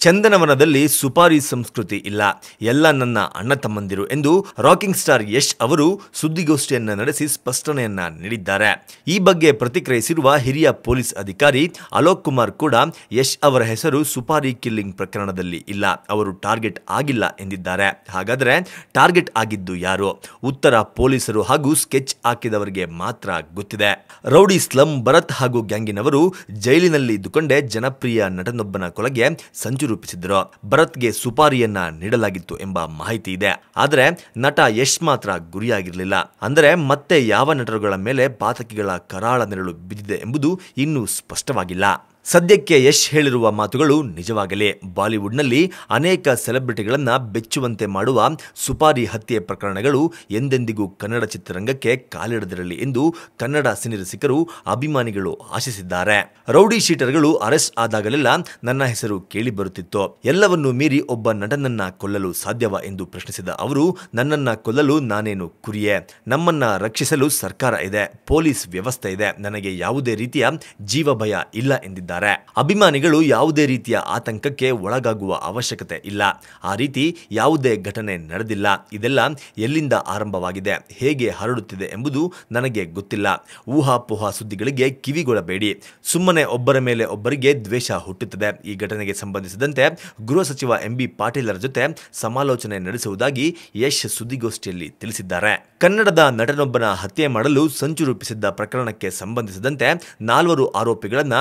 ಚಂದನವನದಲ್ಲಿ ಸುಪಾರಿ ಸಂಸ್ಕೃತಿ ಇಲ್ಲ. ಎಲ್ಲ ನನ್ನ ಅಣ್ಣ ತಮ್ಮಂದಿರು ಎಂದು ರಾಕಿಂಗ್ ಸ್ಟಾರ್ ಯಶ್ ಅವರು ಸುದ್ದಿಗೋಷ್ಠಿಯನ್ನು ನಡೆಸಿ ಸ್ಪಷ್ಟನೆಯನ್ನ ನೀಡಿದ್ದಾರೆ. ಈ ಬಗ್ಗೆ ಪ್ರತಿಕ್ರಿಯಿಸಿರುವ ಹಿರಿಯ ಪೊಲೀಸ್ ಅಧಿಕಾರಿ ಅಲೋಕ್ ಕುಮಾರ್ ಕೂಡ ಯಶ್ ಅವರ ಹೆಸರು ಸುಪಾರಿ ಕಿಲ್ಲಿಂಗ್ ಪ್ರಕರಣದಲ್ಲಿ ಇಲ್ಲ. ಅವರು ಟಾರ್ಗೆಟ್ ಆಗಿಲ್ಲ ಎಂದಿದ್ದಾರೆ. ಹಾಗಾದರೆ ಟಾರ್ಗೆಟ್ ಆಗಿದ್ದು ಯಾರು? ಉತ್ತರ ಪೊಲೀಸರು ಹಾಗೂ ಸ್ಕೆಚ್ ಹಾಕಿದವರಿಗೆ ಮಾತ್ರ ಗೊತ್ತಿದೆ. ರೌಡಿ ಸ್ಲಂ ಭರತ್ ಹಾಗೂ ಗ್ಯಾಂಗಿನವರು ಜೈಲಿನಲ್ಲಿ ಇದ್ದುಕೊಂಡೇ ಜನಪ್ರಿಯ ನಟನೊಬ್ಬನ ಕೊಲೆಗೆ ಸಂಚು ರೂಪಿಸಿದ್ರು ಭರತ್ಗೆ ಸುಪಾರಿಯನ್ನ ನೀಡಲಾಗಿತ್ತು ಎಂಬ ಮಾಹಿತಿ ಇದೆ. ಆದರೆ ನಟ ಯಶ್ ಮಾತ್ರ ಗುರಿಯಾಗಿರಲಿಲ್ಲ. ಅಂದರೆ ಮತ್ತೆ ಯಾವ ನಟರುಗಳ ಮೇಲೆ ಪಾತಕಿಗಳ ಕರಾಳ ನೆರಳು ಬಿದ್ದಿದೆ ಎಂಬುದು ಇನ್ನೂ ಸ್ಪಷ್ಟವಾಗಿಲ್ಲ. ಸದ್ಯಕ್ಕೆ ಯಶ್ ಹೇಳಿರುವ ಮಾತುಗಳು ನಿಜವಾಗಲೇ ಬಾಲಿವುಡ್ನಲ್ಲಿ ಅನೇಕ ಸೆಲೆಬ್ರಿಟಿಗಳನ್ನು ಬೆಚ್ಚುವಂತೆ ಮಾಡುವ ಸುಪಾರಿ ಹತ್ಯೆ ಪ್ರಕರಣಗಳು ಎಂದೆಂದಿಗೂ ಕನ್ನಡ ಚಿತ್ರರಂಗಕ್ಕೆ ಕಾಲಿಡದಿರಲಿ ಎಂದು ಕನ್ನಡ ಸಿನಿರಸಿಕರು ಅಭಿಮಾನಿಗಳು ಆಶಿಸಿದ್ದಾರೆ. ರೌಡಿ ಶೀಟರ್ಗಳು ಅರೆಸ್ಟ್ ಆದಾಗಲೆಲ್ಲ ನನ್ನ ಹೆಸರು ಕೇಳಿ ಬರುತ್ತಿತ್ತು. ಎಲ್ಲವನ್ನೂ ಮೀರಿ ಒಬ್ಬ ನಟನನ್ನ ಕೊಲ್ಲಲು ಸಾಧ್ಯವ ಎಂದು ಪ್ರಶ್ನಿಸಿದ ಅವರು, ನನ್ನನ್ನ ಕೊಲ್ಲಲು ನಾನೇನು ಕುರಿಯೇ? ನಮ್ಮನ್ನ ರಕ್ಷಿಸಲು ಸರ್ಕಾರ ಇದೆ, ಪೊಲೀಸ್ ವ್ಯವಸ್ಥೆ ಇದೆ, ನನಗೆ ಯಾವುದೇ ರೀತಿಯ ಜೀವ ಭಯ ಇಲ್ಲ ಎಂದಿದ್ದಾರೆ. ಅಭಿಮಾನಿಗಳು ಯಾವುದೇ ರೀತಿಯ ಆತಂಕಕ್ಕೆ ಒಳಗಾಗುವ ಅವಶ್ಯಕತೆ ಇಲ್ಲ. ಆ ರೀತಿ ಯಾವುದೇ ಘಟನೆ ನಡೆದಿಲ್ಲ. ಇದೆಲ್ಲ ಎಲ್ಲಿಂದ ಆರಂಭವಾಗಿದೆ? ಹೇಗೆ ಹರಡುತ್ತಿದೆ ಎಂಬುದು ನನಗೆ ಗೊತ್ತಿಲ್ಲ. ಊಹಾಪೋಹ ಸುದ್ದಿಗಳಿಗೆ ಕಿವಿಗೊಳಬೇಡಿ. ಸುಮ್ಮನೆ ಒಬ್ಬರ ಮೇಲೆ ಒಬ್ಬರಿಗೆ ದ್ವೇಷ ಹುಟ್ಟುತ್ತದೆ. ಈ ಘಟನೆಗೆ ಸಂಬಂಧಿಸಿದಂತೆ ಗೃಹ ಸಚಿವ ಎಂ ಬಿ ಪಾಟೀಲರ ಜೊತೆ ಸಮಾಲೋಚನೆ ನಡೆಸುವುದಾಗಿ ಯಶ್ ಸುದ್ದಿಗೋಷ್ಠಿಯಲ್ಲಿ ತಿಳಿಸಿದ್ದಾರೆ. ಕನ್ನಡದ ನಟನೊಬ್ಬನ ಹತ್ಯೆ ಮಾಡಲು ಸಂಚು ರೂಪಿಸಿದ್ದ ಪ್ರಕರಣಕ್ಕೆ ಸಂಬಂಧಿಸಿದಂತೆ ನಾಲ್ವರು ಆರೋಪಿಗಳನ್ನ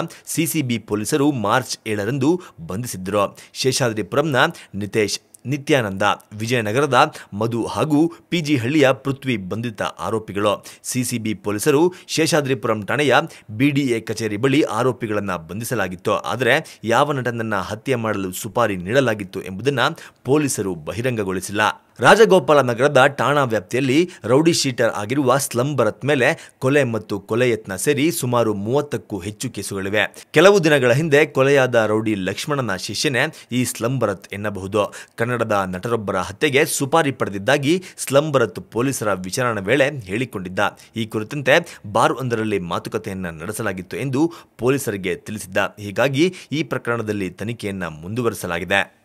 ಸಿಸಿಬಿ ಪೊಲೀಸರು ಮಾರ್ಚ್ ಏಳರಂದು ಬಂಧಿಸಿದ್ದರು ಶೇಷಾದ್ರಿಪುರಂನ ನಿತೇಶ್, ನಿತ್ಯಾನಂದ, ವಿಜಯನಗರದ ಮಧು ಹಾಗೂ ಪಿಜಿ ಹಳ್ಳಿಯ ಪೃಥ್ವಿ ಬಂಧಿತ ಆರೋಪಿಗಳು. ಸಿಸಿಬಿ ಪೊಲೀಸರು ಶೇಷಾದ್ರಿಪುರಂ ಠಾಣೆಯ ಬಿಡಿಎ ಕಚೇರಿ ಬಳಿ ಆರೋಪಿಗಳನ್ನು ಬಂಧಿಸಲಾಗಿತ್ತು. ಆದರೆ ಯಾವ ನಟನನ್ನ ಹತ್ಯೆ ಮಾಡಲು ಸುಪಾರಿ ನೀಡಲಾಗಿತ್ತು ಎಂಬುದನ್ನು ಪೊಲೀಸರು ಬಹಿರಂಗಗೊಳಿಸಿಲ್ಲ. ರಾಜಗೋಪಾಲ ನಗರದ ಠಾಣಾ ವ್ಯಾಪ್ತಿಯಲ್ಲಿ ರೌಡಿ ಶೀಟರ್ ಆಗಿರುವ ಸ್ಲಂ ಭರತ್ ಮೇಲೆ ಕೊಲೆ ಮತ್ತು ಕೊಲೆ ಯತ್ನ ಸೇರಿ ಸುಮಾರು ಮೂವತ್ತಕ್ಕೂ ಹೆಚ್ಚು ಕೇಸುಗಳಿವೆ. ಕೆಲವು ದಿನಗಳ ಹಿಂದೆ ಕೊಲೆಯಾದ ರೌಡಿ ಲಕ್ಷ್ಮಣನ ಶಿಷ್ಯನೇ ಈ ಸ್ಲಂ ಭರತ್ ಎನ್ನಬಹುದು. ಕನ್ನಡದ ನಟರೊಬ್ಬರ ಹತ್ಯೆಗೆ ಸುಪಾರಿ ಪಡೆದಿದ್ದಾಗಿ ಸ್ಲಂ ಭರತ್ ಪೊಲೀಸರ ವಿಚಾರಣೆ ವೇಳೆ ಹೇಳಿಕೊಂಡಿದ್ದ. ಈ ಕುರಿತಂತೆ ಬಾರ್ ಒಂದರಲ್ಲಿ ಮಾತುಕತೆಯನ್ನ ನಡೆಸಲಾಗಿತ್ತು ಎಂದು ಪೊಲೀಸರಿಗೆ ತಿಳಿಸಿದ್ದ. ಹೀಗಾಗಿ ಈ ಪ್ರಕರಣದಲ್ಲಿ ತನಿಖೆಯನ್ನ ಮುಂದುವರಿಸಲಾಗಿದೆ.